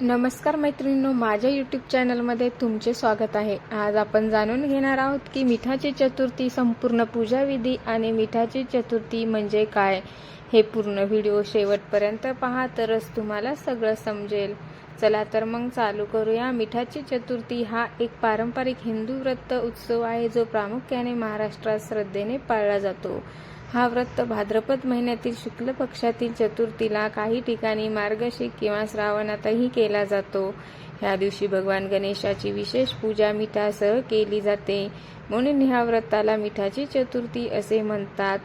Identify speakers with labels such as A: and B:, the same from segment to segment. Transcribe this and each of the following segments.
A: नमस्कार मैत्रिणींनो माझ्या यूट्यूब चॅनलमध्ये तुमचे स्वागत आहे. आज आपण जाणून घेणार आहोत की मिठाची चतुर्थी संपूर्ण पूजाविधी आणि मिठाची चतुर्थी म्हणजे काय? हे पूर्ण व्हिडिओ शेवटपर्यंत पहा तरच तुम्हाला सगळं समजेल. चला तर मग चालू करूया. मिठाची चतुर्थी हा एक पारंपरिक हिंदू व्रत उत्सव आहे जो प्रामुख्याने महाराष्ट्रात श्रद्धेने पाळला जातो. हा व्रत भाद्रपद महिन्यातील शुक्ल पक्षातील चतुर्थीला काही ठिकाणी मार्गशीर किंवा श्रावणातही केला जातो. ह्या दिवशी भगवान गणेशाची विशेष पूजा मिठासह केली जाते. म्हणून ह्या व्रताला मिठाची चतुर्थी असे म्हणतात.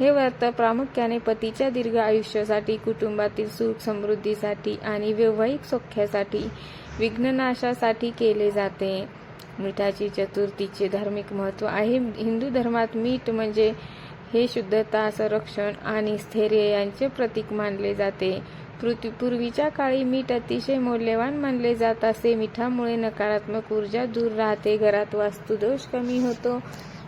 A: हे व्रत प्रामुख्याने पतीच्या दीर्घ आयुष्यासाठी कुटुंबातील सुख समृद्धीसाठी आणि वैवाहिक सौख्यासाठी विघ्ननाशासाठी केले जाते. मिठाची चतुर्थीचे धार्मिक महत्त्व आहे. हिंदू धर्मात मीठ म्हणजे हे शुद्धता संरक्षण आणि स्थैर्य यांचे प्रतीक मानले जाते. पृथ्वी पूर्वीच्या काळी मीठ अतिशय मौल्यवान मानले जात असे. मिठामुळे नकारात्मक ऊर्जा दूर राहते. घरात वास्तुदोष कमी होतो.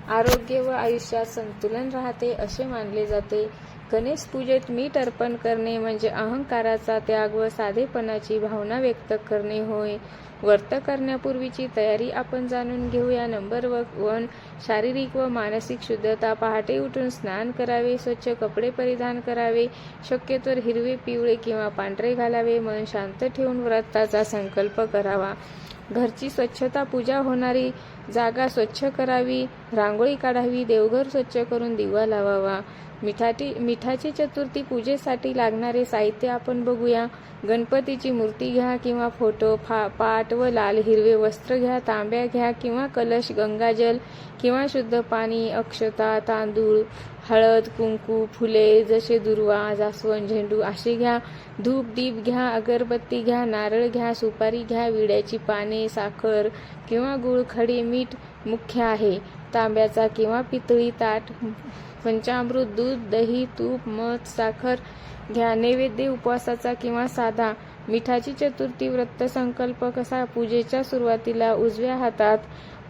A: आरोग्य व आयुष्यात संतुलन राहते असे मानले जाते. गणेश पूजेत मीठ अर्पण करणे म्हणजे अहंकाराचा त्याग व साधेपणाची भावना व्यक्त करणे होय. व्रत करण्यापूर्वीची तयारी आपण जाणून घेऊया नंबर व वन शारीरिक व मानसिक शुद्धता पहाटे उठून स्नान करावे स्वच्छ कपडे परिधान करावे शक्यतो हिरवे पिवळे किंवा पांढरे घालावे मन शांत ठेवून व्रताचा संकल्प करावा. घरची स्वच्छता पूजा होणारी जागा स्वच्छ करावी रांगोळी काढावी देवघर स्वच्छ करून दिवा लावावा. मिठाची मिठाची चतुर्थी पूजेसाठी लागणारे साहित्य आपण बघूया. गणपतीची मूर्ती घ्या किंवा फोटो फा पाट व लाल हिरवे वस्त्र घ्या तांब्या घ्या किंवा कलश गंगाजल किंवा शुद्ध पाणी अक्षता तांदूळ हळद कुंकू फुले जसे दुर्वा जास्वंद झेंडू असे घ्या. धूप दीप घ्या अगरबत्ती घ्या नारळ घ्या सुपारी घ्या विड्याची पाने साखर किंवा गुळ खडे मीठ मुख्य आहे. तांब्याचा किंवा पितळी ताट पंचामृत दूध दही तूप मध साखर घ्या. नैवेद्य उपवासाचा किंवा साधा. मिठाची चतुर्थी व्रत संकल्प कसा? पूजेच्या सुरुवातीला उजव्या हातात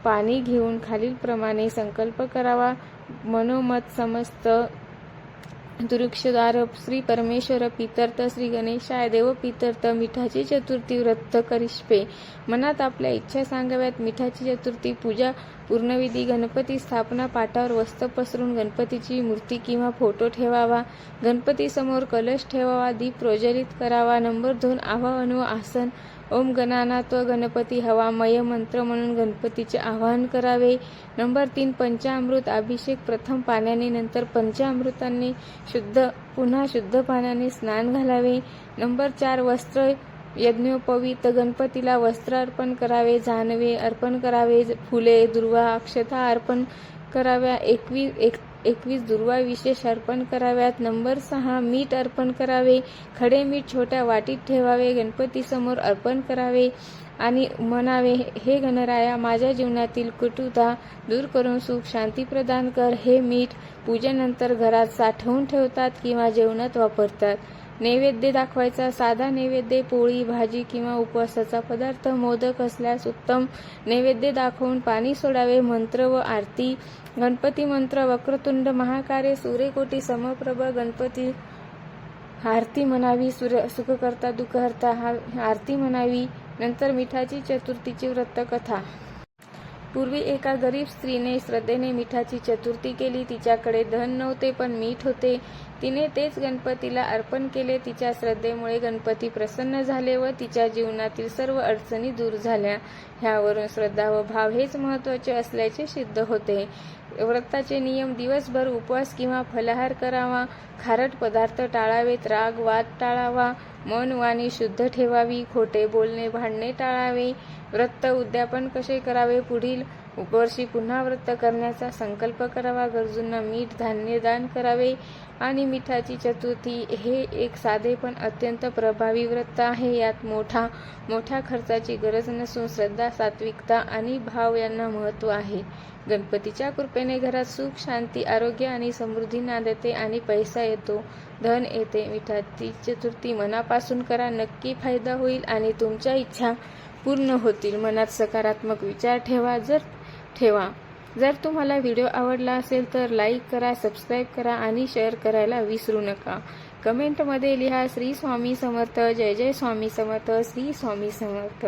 A: पाणी घेऊन खालीलप्रमाणे संकल्प करावा. मनोमत समस्त दुरुक्षदार श्री परमेश्वर पितर्थ श्री गणेशाय देव पितर्थ मिठाची चतुर्थी व्रत करिष्पे. मनात आपल्या इच्छा सांगाव्यात मिठाची चतुर्थी पूजा पूर्णविधी गणपती स्थापना पाठावर वस्त्र पसरून गणपतीची मूर्ती किंवा फोटो ठेवावा गणपती समोर कलश ठेवावा दीप प्रज्वलित करावा नंबर दोन आवाहन व आसन ओम गणानाथ गणपती हवामय मंत्र म्हणून गणपतीचे आवाहन करावे. नंबर तीन पंचामृत अभिषेक प्रथम पाण्याने नंतर पंचामृतांनी शुद्ध पुन्हा शुद्ध पाण्याने स्नान घालावे. नंबर चार वस्त्र यज्ञोपवीत गणपतीला वस्त्र अर्पण करावे जानवे अर्पण करावे फुले दुर्वा अक्षता अर्पण कराव्या एकवीस एक एकवीस दुर्वा विशेष अर्पण कराव्यात नंबर सहा मीठ अर्पण करावे खडे मीठ छोट्या वाटीत ठेवावे गणपतीसमोर अर्पण करावे आणि म्हणावे हे गणराया माझ्या जीवनातील कुटुता दूर करून सुख शांती प्रदान कर. हे मीठ पूजेनंतर घरात साठवून ठेवतात किंवा जेवणात वापरतात. नैवेद्य दाखवायचा साधा नैवेद्य पोळी भाजी किंवा उपवासाचा पदार्थ मोदक असल्यास उत्तम नैवेद्य दाखवून पाणी सोडावे मंत्र व आरती गणपती मंत्र वक्रतुंड महाकार्य सूर्यकोटी समप्रभ गणपती आरती म्हणावी सूर्य सुखकर्ता दुखहर्ता हा आरती म्हणावी नंतर मिठाची चतुर्थीची व्रतकथा. पूर्वी एका गरीब स्त्रीने श्रद्धेने मिठाची चतुर्थी केली तिच्याकडे धन नव्हते पण मीठ होते. तिने तेच गणपतीला अर्पण केले तिच्या श्रद्धेमुळे गणपती प्रसन्न झाले व तिच्या जीवनातील सर्व अडचणी दूर झाल्या. ह्यावरून श्रद्धा व भाव हेच महत्त्वाचे असल्याचे सिद्ध होते. व्रताचे नियम दिवसभर उपवास किंवा फलाहार करावा खारट पदार्थ टाळावेत राग वाद टाळावा मन वाणी शुद्ध ठेवावी खोटे बोलणे भांडणे टाळावे व्रत उद्यापन कसे करावे पुढील उपवर्षी पुन्हा व्रत करण्याचा संकल्प करावा. गरजूंना मीठ धान्य दान करावे आणि मिठाची चतुर्थी हे एक साधे पण अत्यंत प्रभावी व्रत आहे. यात मोठा मोठ्या खर्चाची गरज नसून श्रद्धा सात्विकता आणि भाव यांना महत्त्व आहे. गणपतीच्या कृपेने घरात सुख शांती आरोग्य आणि समृद्धी नांदते आणि पैसा येतो धन येते. मिठाची चतुर्थी मनापासून करा. नक्की फायदा होईल आणि तुमच्या इच्छा पूर्ण होतील. मनात सकारात्मक विचार ठेवा. जर ठेवा. जर तुम्हाला व्हिडिओ आवडला असेल तर लाईक करा सबस्क्राईब करा आणि शेअर करायला विसरू नका. कमेंटमध्ये लिहा श्री स्वामी समर्थ जय जय स्वामी समर्थ श्री स्वामी समर्थ.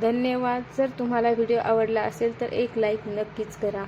A: धन्यवाद. जर तुम्हाला व्हिडिओ आवडला असेल तर एक लाईक नक्कीच करा.